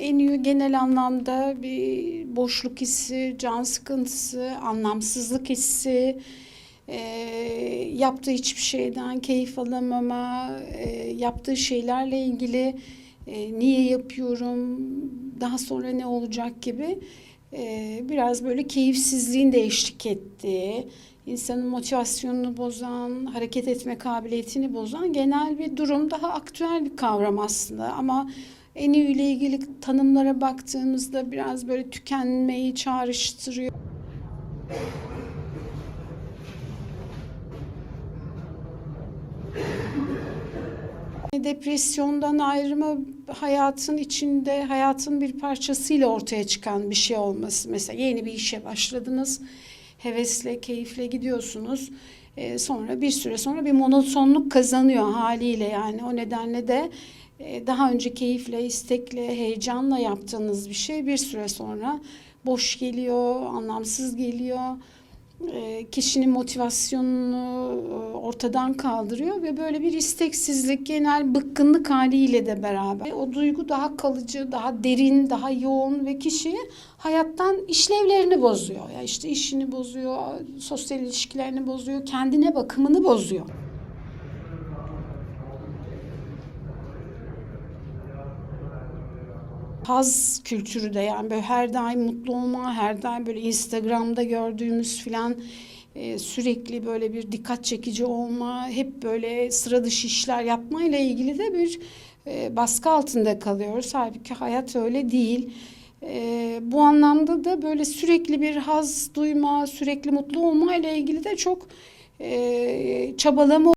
Eniyor genel anlamda bir boşluk hissi, can sıkıntısı, anlamsızlık hissi, e, yaptığı hiçbir şeyden keyif alamama, e, yaptığı şeylerle ilgili e, niye yapıyorum, daha sonra ne olacak gibi e, biraz böyle keyifsizliğin de eşlik ettiği, insanın motivasyonunu bozan, hareket etme kabiliyetini bozan genel bir durum. Daha aktüel bir kavram aslında ama Eni ile ilgili tanımlara baktığımızda biraz böyle tükenmeyi çağrıştırıyor. Depresyondan ayrımı hayatın içinde, hayatın bir parçasıyla ortaya çıkan bir şey olması. Mesela yeni bir işe başladınız, hevesle, keyifle gidiyorsunuz. Ee, sonra bir süre sonra bir monotonluk kazanıyor haliyle yani. O nedenle de daha önce keyifle, istekle, heyecanla yaptığınız bir şey bir süre sonra boş geliyor, anlamsız geliyor e, kişinin motivasyonunu e, ortadan kaldırıyor ve böyle bir isteksizlik, genel bıkkınlık haliyle de beraber o duygu daha kalıcı, daha derin, daha yoğun ve kişi hayattan işlevlerini bozuyor. Ya işte işini bozuyor, sosyal ilişkilerini bozuyor, kendine bakımını bozuyor. Haz kültürü de yani böyle her daim mutlu olma, her daim böyle Instagram'da gördüğümüz filan e, sürekli böyle bir dikkat çekici olma, hep böyle sıra dışı işler yapmayla ilgili de bir e, baskı altında kalıyoruz. Halbuki hayat öyle değil. E, bu anlamda da böyle sürekli bir haz duyma, sürekli mutlu olmayla ilgili de çok e, çabalama